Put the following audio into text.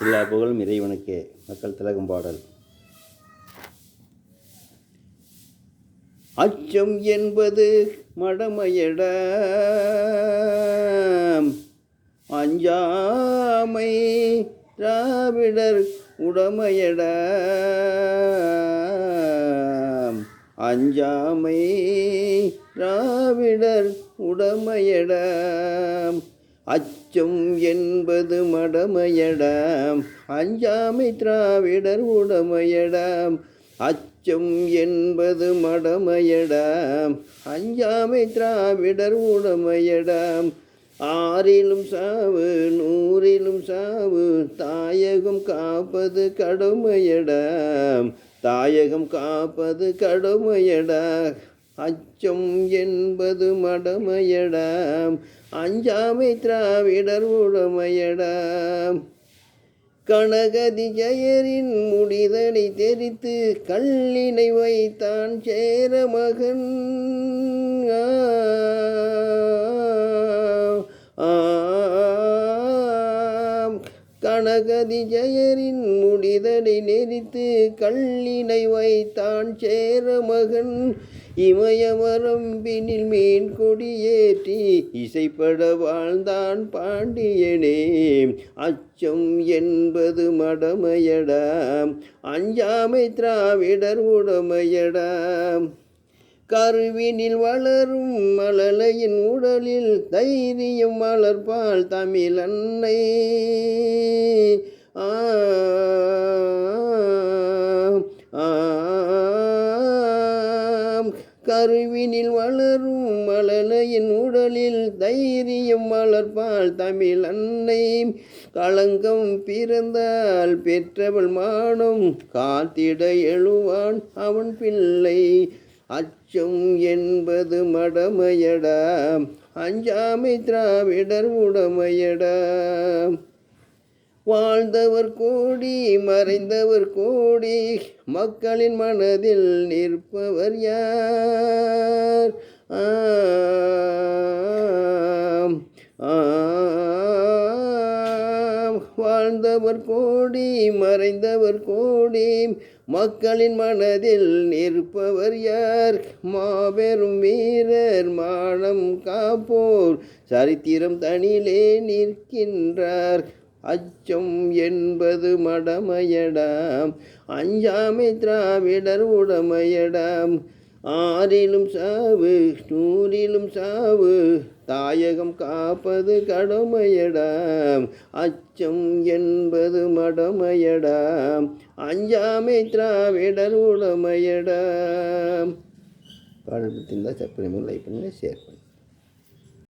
எல்லா புகழும் இறைவனுக்கே. மக்கள் திலகம் பாடல். அச்சம் என்பது மடமையடா. அஞ்சாமை திராவிடர் உடமையடா. அஞ்சாமை திராவிடர் உடமையடாம் அச்சம் என்பது மடமையடாம். அஞ்சாமை திராவிடர் உடமையடாம். அச்சம் என்பது மடமையடாம். அஞ்சாமை திராவிடர் உடமையடாம். ஆறிலும் சாவு நூறிலும் சாவு தாயகம் காப்பது கடுமையடாம். தாயகம் காப்பது கடுமையடா. அச்சம் என்பது மடமையடாம். அஞ்சாமை திராவிடர் உடமையடாம். கனகதி ஜெயரின் முடிதனை தெரித்து கல்லினை வைத்தான் சேர மகன் கணகதி ஜெயரின் முடிதனை நெறித்து கள்ளினை வைத்தான் சேர மகன் இமயவரம்பினில் மீன் கொடியேற்றி இசைப்பட வாழ்ந்தான் பாண்டியனே. அச்சம் என்பது மடமையடாம் அஞ்சாமை திராவிடர் உடமையடாம் கருவினில் வளரும் மலலையின் உடலில் தைரியம் வளர்ப்பாள் தமிழ் அன்னை. ஆம், கருவினில் வளரும் மலலையின் உடலில் தைரியம் வளர்ப்பாள் தமிழ் அன்னை. களங்கம் பிறந்தால் பெற்றவள் மானம் காத்திட எழுவான் அவன் பிள்ளை. அச்சம் என்பது மடமையடா. அஞ்சாமை திராவிடர் உடமையடா. வாழ்ந்தவர் கூடி மறைந்தவர் கூடி மக்களின் மனதில் நிற்பவர் யார்? ஆ வாழ்ந்தவர் கோடி மறைந்தவர் கோடி. மக்களின் மனதில் நிற்பவர் யார்? மாபெரும் வீரர் மானம் காப்போர். சரித்திரம் தனிலே நிற்கின்றார். அச்சம் என்பது மடமையடாம். அஞ்சாமை திராவிடர் உடமையடாம். ஆறிலும் சாவு நூறிலும் சாவு. தாயகம் காப்பது கடமையடாம். அச்சம் என்பது மடமையடாம். அஞ்சாமை திராவிடர் உடமையடாம். பாடல் பற்றியிருந்தால் சப்ஸ்கிரைப் பண்ணி லைக் பண்ணுங்கள் ஷேர் பண்ணுங்கள்